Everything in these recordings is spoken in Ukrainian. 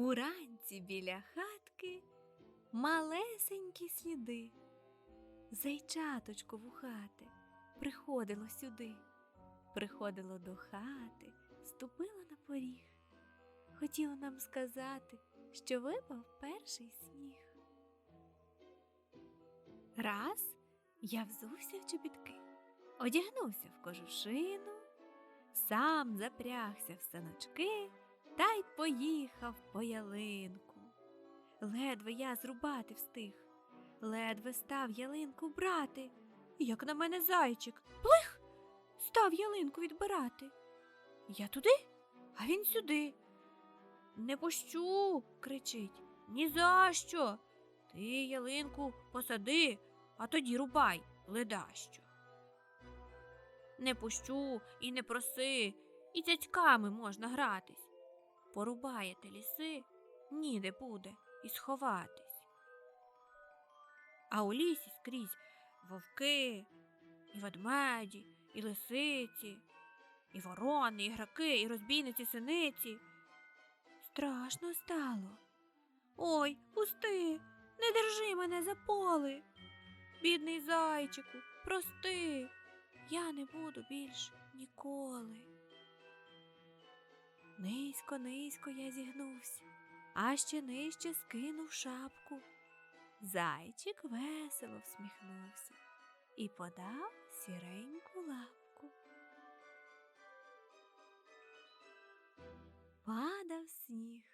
Уранці біля хатки малесенькі сліди. Зайчаточко вухате приходило сюди, приходило до хати, ступило на поріг. Хотіло нам сказати, що випав перший сніг. Раз я взувся в чобітки, одягнувся в кожушину, сам запрягся в саночки та й поїхав по ялинку. Ледве я зрубати встиг, ледве став ялинку брати, як на мене зайчик, плих, став ялинку відбирати. Я туди, а він сюди. Не пущу, кричить. «Ні за що. Ти ялинку посади, а тоді рубай, ледащо. Не пущу і не проси, і цяцьками можна гратись. Порубаєте ліси, ніде буде і сховатись. А у лісі скрізь вовки, і ведмеді, і лисиці, і ворони, і граки, і розбійниці синиці. Страшно стало. Ой, пусти, не держи мене за поли. Бідний зайчику, прости, я не буду більш ніколи. Низько, низько я зігнувся, а ще нижче скинув шапку. Зайчик весело всміхнувся і подав сіреньку лапку. Падав сніг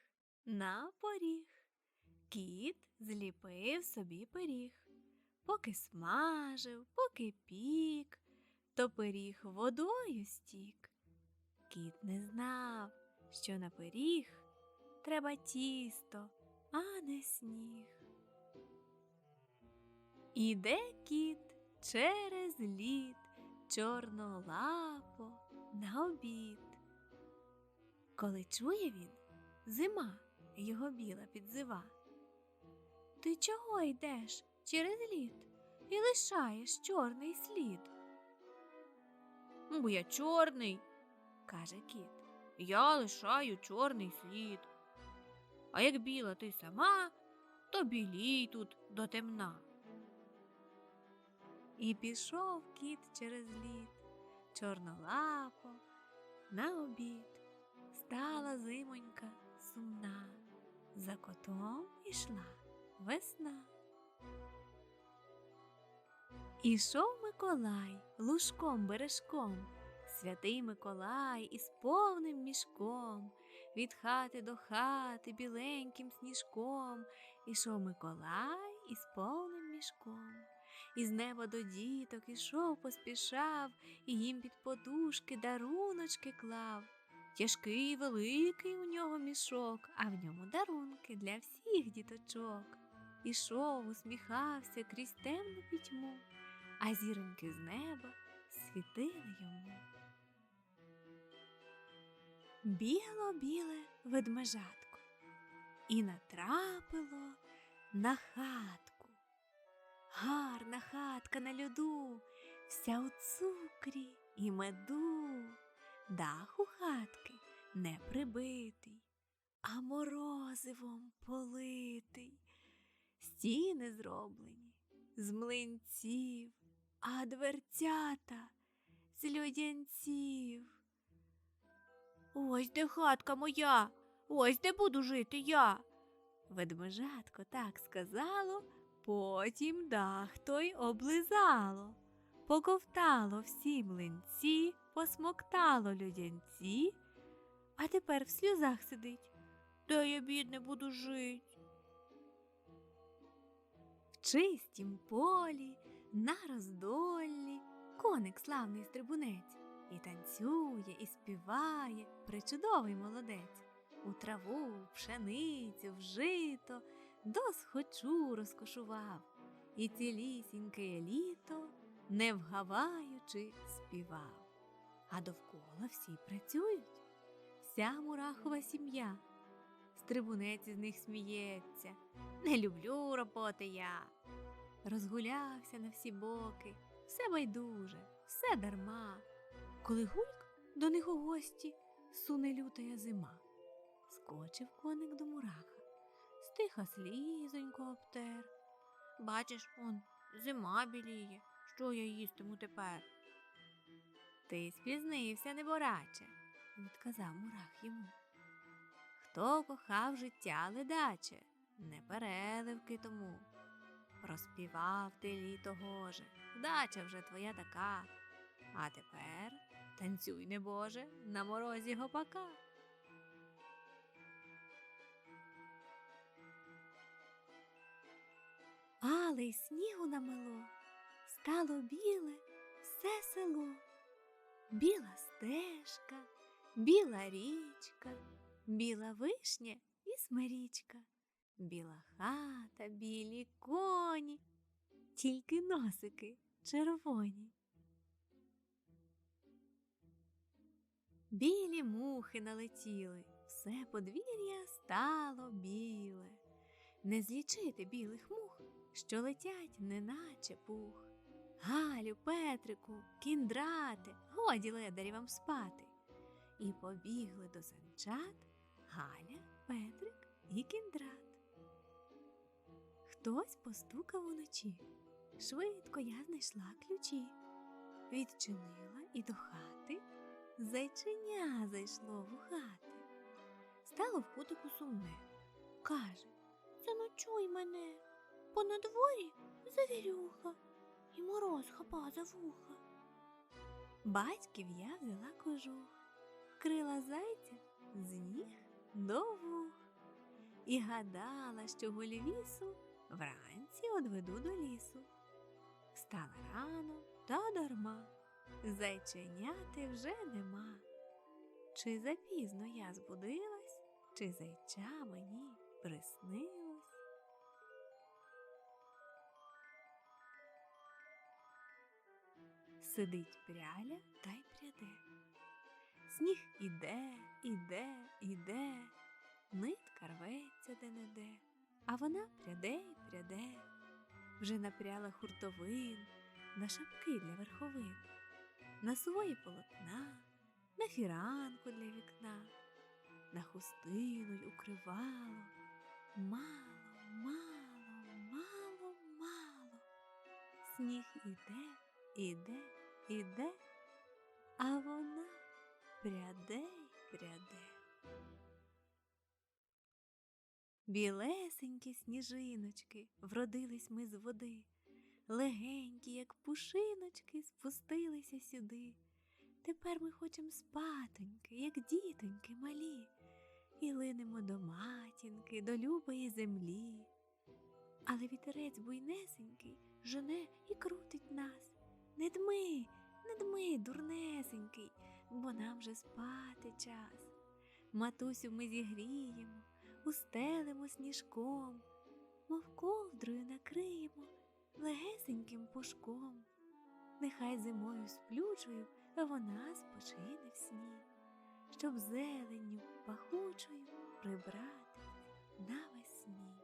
на поріг. Кіт зліпив собі пиріг. Поки смажив, поки пік, то пиріг водою стік. Кіт не знав, що на пиріг треба тісто, а не сніг. Іде кіт через лід чорнолапо на обід. Коли чує він, зима його біла підзива. Ти чого йдеш через лід і лишаєш чорний слід? Бо я чорний, каже кіт. Я лишаю чорний слід. А як біла ти сама, то білій тут до темна. І пішов кіт через лід, чорнолапо, на обід. Стала зимонька сумна, за котом ішла весна. Ішов Миколай лужком бережком, святий Миколай із повним мішком, від хати до хати біленьким сніжком, ішов Миколай із повним мішком. Із неба до діток ішов, поспішав, і їм під подушки даруночки клав. Тяжкий великий у нього мішок, а в ньому дарунки для всіх діточок. Ішов, усміхався крізь темну пітьму, а зіроньки з неба світили йому. Бігло біле ведмежатко і натрапило на хатку. Гарна хатка на льоду, вся у цукрі і меду. Дах у хатки не прибитий, а морозивом политий. Стіни зроблені з млинців, а дверцята з льодянців. Ось де хатка моя, ось де буду жити я. Ведмежатко так сказало, потім дах той облизало, поковтало всі млинці, посмоктало людянці, а тепер в сльозах сидить. Де я, бідне, буду жить? В чистім полі, на роздоллі, коник славний стрибунець, і танцює, і співає, причудовий молодець. У траву, в пшеницю, в жито, досхочу розкошував, і цілісіньке літо, не вгаваючи, співав. А довкола всі працюють, вся мурахова сім'я. Стрибунець із них сміється, не люблю роботи я. Розгулявся на всі боки, все байдуже, все дарма. Коли гульк до них у гості суне лютая зима. Підскочив коник до мураха, стиха слізонько обтер. Бачиш, он зима біліє. Що я їстиму тепер? Ти спізнився, небораче, відказав мурах йому. Хто кохав життя ледаче, не переливки тому. Розпівав ти літо гоже, вдача вже твоя така. А тепер танцюй, небоже, на морозі гопака. Але й снігу намело, стало біле все село. Біла стежка, біла річка, біла вишня і смирічка, біла хата, білі коні, тільки носики червоні. Білі мухи налетіли, все подвір'я стало біле. Не злічити білих мух, що летять, неначе пух. Галю, Петрику, кіндрати, годі ледарі вам спати. І побігли до санчат Галя, Петрик і кіндрат. Хтось постукав уночі. Швидко я знайшла ключі. Відчинила і до хати зайченя зайшло в хати. Стало в кутику сумне. Каже Заночуй мене, бо на дворі завірюха і мороз хапа за вуха. Батьків я взяла кожух, крила зайця з ніг до вух і гадала, що гульвісу вранці одведу до лісу. Стала рано та дарма, зайченяти вже нема. Чи запізно я збудилась, чи зайча мені приснилось? Сидить пряля та й пряде. Сніг іде, іде, іде, нитка рветься де-не-де, а вона пряде й пряде, вже напряла хуртовин, на шапки для верховин, на свої полотна, на фіранку для вікна, на хустину й укривало. Мало, мало, мало, мало. Сніг іде, іде, іде, а вона пряде й пряде. Білесенькі сніжиночки вродились ми з води, легенькі, як пушиночки, спустилися сюди. Тепер ми хочем спатоньки, як дітоньки малі, і линемо до матінки, до любої землі. Але вітерець буйнесенький жене і крутить нас. Не дми, не дми, дурнесенький, бо нам же спати час. Матусю ми зігріємо, устелимо сніжком, мов ковдрою накриємо легесеньким пушком. Нехай зимою сплючою вона спочине в сні, щоб зеленню пахучою прибрати навесні.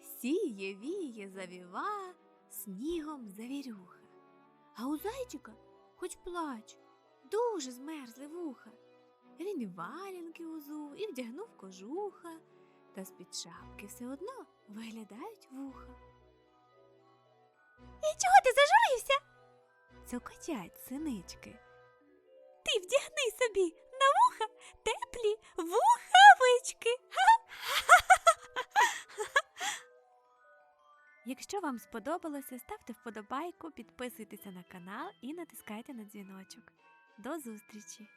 Сіє, віє, завіва, снігом завірюха. А у зайчика хоч плач, дуже змерзли вуха. Він і валянки узув, і вдягнув кожуха, та з-під шапки все одно виглядають вуха. Чого ти зажурився? Цокотять синички. Ти вдягни собі на вуха теплі вухавички. Якщо вам сподобалося, ставте вподобайку, підписуйтеся на канал і натискайте на дзвіночок. До зустрічі!